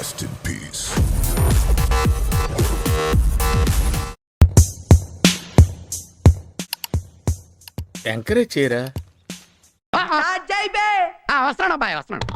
Rest in peace. Encourage చేయరా? వస్తున్నాడు అబ్బాయి వస్తున్నాడు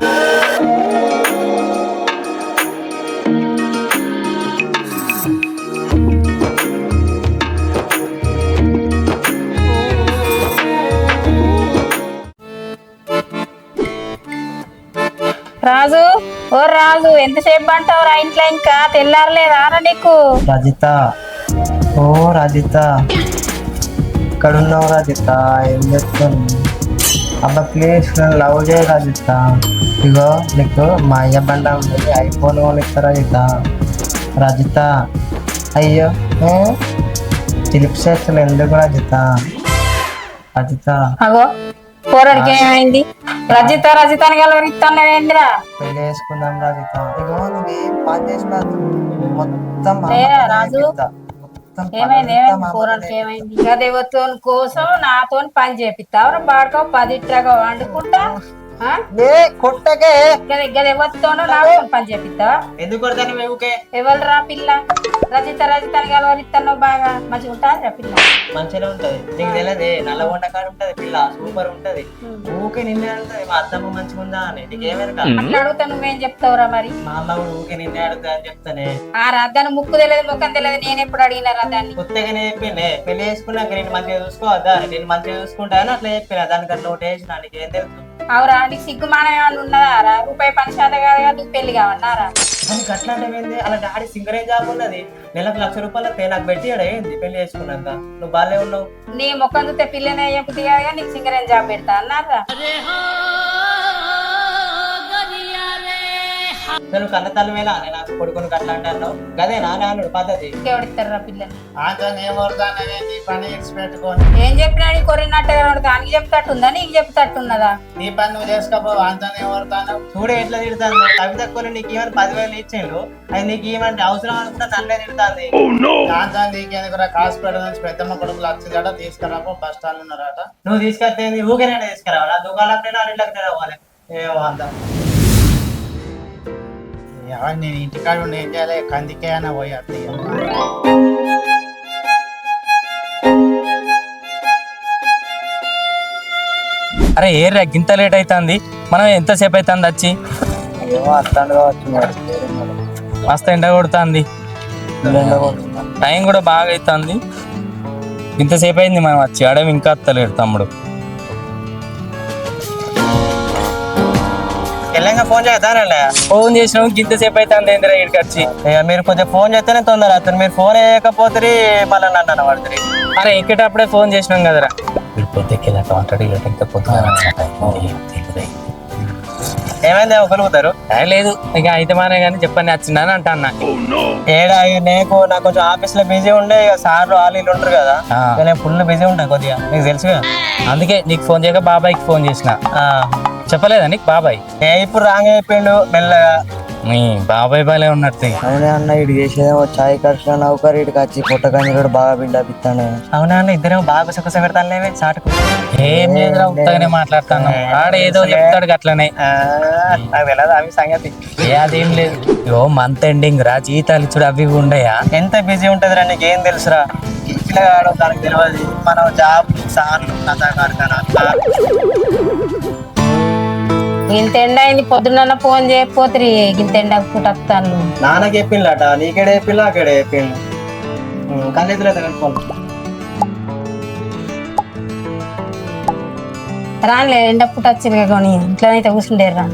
రాజు ఎంతసేపు అంటావు రా ఇంట్లో ఇంకా? తెల్లారలేదా రా నీకు? రజిత ఓ రజిత ఇక్కడ ఉన్నావు రజిత ఏం చెప్తాను అబ్బా ప్లీజ్ నన్ను లవ్ చేయ రజిత ఇగో నీకు మా అయ్య బండ ఉంది. ఐఫోన్ కొనిస్తా రజిత రజిత అయ్యో ఫిలిప్స్ చేస్తాను ఎందుకు రజిత రజిత అగో పోరడికి ఏమైంది? రజిత రజిత అని కలవరిస్తున్నావేందిరా పెళ్ళి చేసుకుందాం రజిత. ఇగో నువ్వు ఏం పని చేసినా మొత్తం రాజు? ఏమైంది? ఏమైంది? గదేవతో కోసం నాతో పని చేపిస్తావు. బాడుకో పది ఇట్రాగా వండుకుంటా? కొట్టకే. నాతో పని చేపిస్తావా? ఎందుకు ఎవరు రా పిల్ల? రజిత రజిత అని కలవరిస్తున్నావు బాగా మంచిగా ఉంటుంది రా పిల్ల. మంచిగా ఉంటది. నీకు తెలియదు నల్లగొండ కాడ ఉంటది పిల్ల సూపర్ ఉంటది. ఊకే నిన్నే అడుగుతుంది మా అత్తమ్మ మంచిగా ఉందా అని. నీకేమెరక? అట్లా అడుగుతా నువ్వేం చెప్తావురా మరి? మా అమ్మ కూడా ఊకే నిన్నే అడుగుతా అని చెప్తానే. ఆ రద్దాను ముక్కు తెలియదు ముఖం తెలియదు నేను ఎప్పుడు అడిగిన రద్దాన్ని కొత్తగానే చెప్పిండే. పెళ్ళి చేసుకున్నాక నేను మంచిగా చూసుకోవద్దా నేను మంచిగా చూసుకుంటా అని అట్లా చెప్పిన. దానికి అట్లా ఒకటి వేసిన. నీకు ఏం తెలుసు? అవురా నీకు సిగ్గుమానం ఏమన్నా ఉన్నదా రా? రూపాయి పని శాత కాదుగా నువ్వు పెళ్ళి కావన్నారా? దానికి అట్లా అంటే ఏంది? అలా డాడీ సింగర్ ఏం జాబ్ ఉన్నది. నెలకు లక్ష రూపాయలు నాకు పెట్టి ఆడ ఏంది? పెళ్ళి చేసుకున్నాక. నువ్వు బాగాలే ఉన్నావు. నీ ముఖం చూస్తే పిల్లనే చెప్పుతుంది కాదుగా నీకు సింగరేం జాబ్ పెడతా అన్నారా నువ్వు కన్న తల్లి మీద నాకు కొడుకుని అట్లా అంటే అన్నావు? గదే నా నాన్నుడు పద్ధతి. ఎవడిస్తారా పిల్లని నీ పని పెట్టుకొని ఏం చెప్పినా నీ కొరినట్టుగా దానికి చెప్తట్టుందా? నీకు చెప్తట్టున్నదా? నీ పని నువ్వు చేసుకోపో అంతనే ఎవరుతాను చూడు ఎట్లా తిడతాను కవిత కొని నీకు ఏమైనా పదివేలు ఇచ్చిండు అది నీకు ఏమంటే అవసరం అనుకుంటే నన్నే తిడుతుంది. దాంతో నీకెందుకు హాస్పిటల్ నుంచి పెద్దమ్మ కొడుకు లక్ష జడ తీసుకురాపో బస్ స్టాండ్ ఉన్నారట. నువ్వు తీసుకొస్తే ఊకేనే తీసుకురావాలి? దుకాణంలో అన్నింటికి తెరవాలి. ఏమో అంత. నేను ఇంటికాడ ఉండి ఏం చేయాలి? కందికే అయినా పోయి అత్తయ్య. అరే ఏ రా గింత లేట్ అవుతుంది మనం ఎంతసేపు అవుతుంది వచ్చి. మస్తు ఎండ కొడుతుంది? టైం కూడా బాగా అవుతుంది ఇంతసేపు అయింది మనం వచ్చి అడవి ఇంకా వస్తలేడు తమ్ముడు. ఫోన్ చేద్దానండి ఫోన్ చేసినావు ఇంతసేపు అవుతుంది ఏందిరా ఇక్కడికి వచ్చి. ఇక మీరు కొంచెం ఫోన్ చేస్తేనే తొందర అతను మీరు ఫోన్ వేయకపోతే మళ్ళీ నన్ను అనబడుతుంది అరే ఎక్కేటప్పుడే ఫోన్ చేసినాం కదరా. వీడు ఇలా పొద్దున ఏమైంది? ఒకలుగుతారు లేదు. ఇక అయితే మానే కానీ చెప్పని వచ్చిందని అంటా అన్న ఏడా ఇక నీకు నాకు కొంచెం ఆఫీస్లో బిజీ ఉండే ఇక సార్ వాళ్ళు వీళ్ళు ఉంటారు కదా. ఆ. ఇక నేను ఫుల్ బిజీ ఉంటాను కొద్దిగా. నీకు తెలుసుగా? అందుకే నీకు ఫోన్ చేయక బాబాయ్కి ఫోన్ చేసిన. ఆ. చెప్పలేదా నీకు బాబాయ్? ఏ ఇప్పుడు రాంగ్ అయిపోయిండు మెల్లగా. నీ బాబాయ్ బాలే ఉన్నట్టు. అవునా అన్న ఇటు చేసేదేమో చాయ్ ఖర్చు నౌకర్ ఇటుకి వచ్చి పుట్టకంజరుడు బాగా బిల్డప్ ఇస్తాను. అవునా అన్న ఇద్దరేమో బాగా గుసగుస పెడతానులేవే చాటుకు ఏం లేదురా ఉత్తగానే మాట్లాడతాను ఆడ ఏదో చెప్తాడు అట్లనే ఆ, నాకు తెలియదు అవి సంగతి. ఏ అదేం లేదు. యో మంత్ ఎండింగ్ రా జీతాలు ఇచ్చుడు అవి ఉండయా? ఎంత బిజీ ఉంటుందిరా నీకు ఏం తెలుసురా? పిల్లగాడు దానికి తెలియదు మనం జాబ్ సార్లు కథా కార్ఖానా అట్లా ఇంత ఎండ అయింది పొద్దున్న ఫోన్ చేయకపోతే ఇంత ఎండ పూట వస్తాను నాన్నకి చెప్పిండట నీకేడే చెప్పిండు అక్కడే చెప్పిండు కళ్ళెదురు కనుక్కోండి రానిలే ఎండ పూట వచ్చింది కానీ ఇంట్లోనైతే కూర్చుండేరు రా.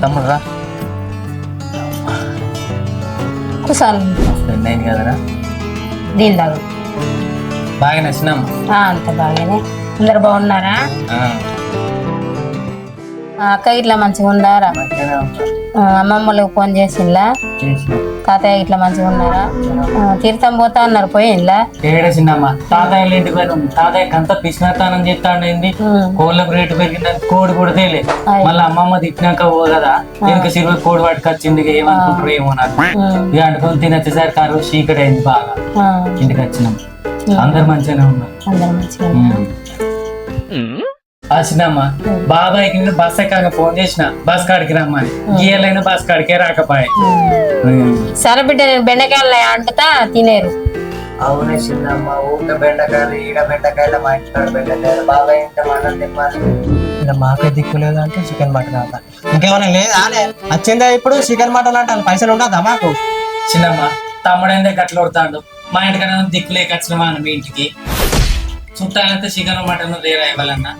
తమ్ముడు రా. ఫ్రెండ్ అయింది కదరా? దీని దగ్గర బాగా నచ్చినాం అంత బాగానే. అందరు బాగున్నారా? అక్క ఇట్లా మంచిగా ఉండారా? ఆ, అమ్మమ్మలకు ఫోన్ చేసిందా తాతయ్య ఇట్లా మంచిగా ఉన్నారా? తీర్థం పోతా అన్నారు పోయిందా ఏడ చిన్నమ్మ? తాతయ్య తాతయ్యకి అంతా పిసినతానం చెప్తాండి కోళ్ళకు రేటు పెరిగిందని కోడి కూడా తేలే. మళ్ళీ అమ్మమ్మ తిట్టినాక పో కదా. వెనక సిల్వ కోడి పట్టుకొచ్చింది ఇక ఏమనుకుంటారు ఏమో నాకు. ఇక అనుకుని తినొచ్చేసరికి ఆ రోజు చీకటి అయింది బాగా. ఇంటికి వచ్చినాం. అందరు మంచిగానే ఉన్నారు. అందరు మంచిగా ఆ చిన్నమ్మ బాబాయ్కి నేను బస్ ఎక్కాక ఫోన్ చేసిన బస్ కాడికి రమ్మని. గీయలైన బస్ కాడికే రాకపోయే. సరే బిడ్డ బెండకాయలు అంటుతా తినేరు. అవునే చిన్నమ్మ ఊక బెండకాయలు ఈడ బెండకాయలు మా ఇంట్లో బెండకాయలు బాబాయ్ ఇంత తిప్పాలి ఇలా మాకే దిక్కు లేదు అంటే చికెన్ మటన్ అంట. ఇంకేమైనా లేదా వచ్చిందా ఇప్పుడు చికెన్ మటన్ అంటే పైసలు ఉండదా మాకు? చిన్నమ్మ తమ్ముడైందే గట్ల కొడతాడు. మా ఇంటికన్నా దిక్కు లేక వచ్చినమా మీ ఇంటికి. చుట్టాలంటే చికెన్ మటన్ రేరా ఇవ్వాలన్నా.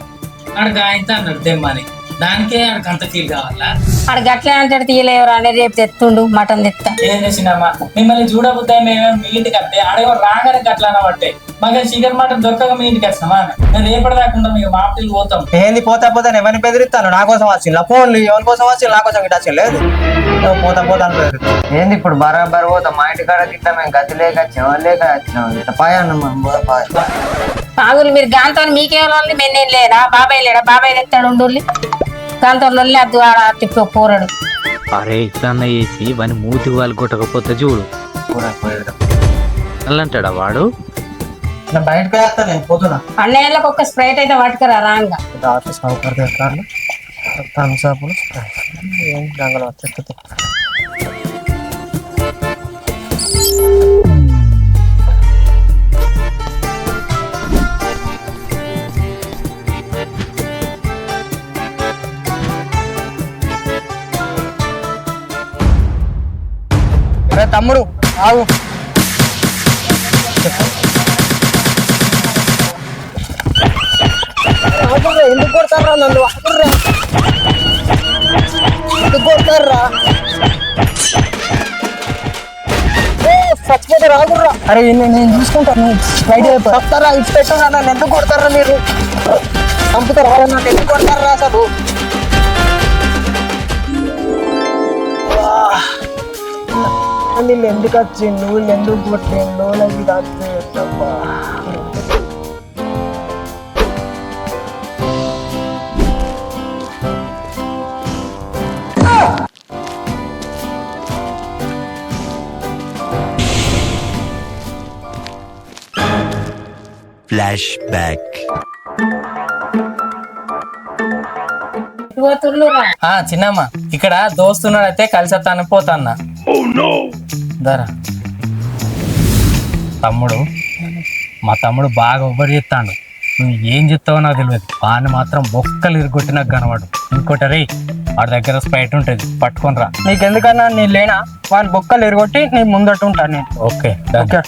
ఆడికి ఆయన అన్నాడు తెమ్మని. దానికే ఆడికి అంత ఫీల్ కావాలా? ఆడ గట్లే అంటాడు తీయలేవరా అనేది రేపు తెత్తుండు మటన్ తెత్తా. ఏం చేసినమ్మా మిమ్మల్ని చూడబోతే మేమేమో మీ ఇంటికి వస్తే ఆడేమో రాగానే గట్ల అనబట్టే మాకు చికెన్ మటన్ దొరకక మీ ఇంటికి వచ్చినామా మేము రేపటి దాకుండా మీకు మాపిల్లు పోతాం. ఏంది పోతా పోతా ఎవరిని బెదిరిస్తాను? నా కోసం వచ్చింది ఫోన్లు ఎవరి కోసం వచ్చి నా కోసం ఇట్లా లేదు. పోతా పోతా ఏంది ఇప్పుడు బరాబర్ పోతాం? మా ఇంటి కాడ ఇట్లా మేము గతి లేక వచ్చాం లేక వచ్చినాం? ఇట్లా పాయన్న మనం పోదా పాయ. ఆగులు మీరు గాంతో మీకేం లొల్లి మెన్నేం లేడా బాబాయ్ లేడా? బాబాయ్ తెస్తాడు ఉండుల్లి గాంతో లొల్లి అద్దు ఆడ తిప్పి పోరాడు. అరే ఇట్లా చేసి వాని మూతి వాళ్ళు కొట్టకపోతే చూడు. అల్లంటాడా వాడు? నేను బయటకు వేస్తా నేను పోతున్నా. అన్నయ్యలకు ఒక్క స్ప్రైట్ అయితే పట్టుకురా రాంగా. ఆఫీస్ సౌకర్యం చేస్తారు థమ్స్ అప్ ఏం వచ్చేస్తుంది తమ్ముడు ఆగు. ఆగుర్రా, ఎందుకు కొడతారా నన్ను? ఆగుర్రా. ఎందుకు కొడతారా చచ్చిపోతే రాగుర్రా. అరే నేను నేను చూసుకుంటాను బయట చెప్తారా ఇటు పెట్టారా నన్ను ఎందుకు కొడతారా మీరు? చంపుతారా నన్ను ఎందుకు కొడతారా అసలు? వీళ్ళు ఎందుకు వచ్చిండు వీళ్ళు ఎందుకు కొట్టిండు నాకు ఇది రా. ఆ చిన్నమ్మ ఇక్కడ దోస్తున్నాడైతే కలిసి వస్తాను పోతాన్నా దరా. తమ్ముడు మా తమ్ముడు బాగా ఉబ్బరి చెప్తాడు నువ్వు ఏం చెప్తావో నాకు తెలియదు వాడిని మాత్రం బొక్కలు ఇరుగొట్టి నాకు కనబడు ఇంకోటి రే వాడి దగ్గర స్ప్రైట్ ఉంటుంది. పట్టుకొని రా. నీకెందుకన్నా నేను లేనా? వాని బొక్కలు ఎరగొట్టి నేను ముందట్టు ఉంటాను నేను. ఓకే. ఓకే.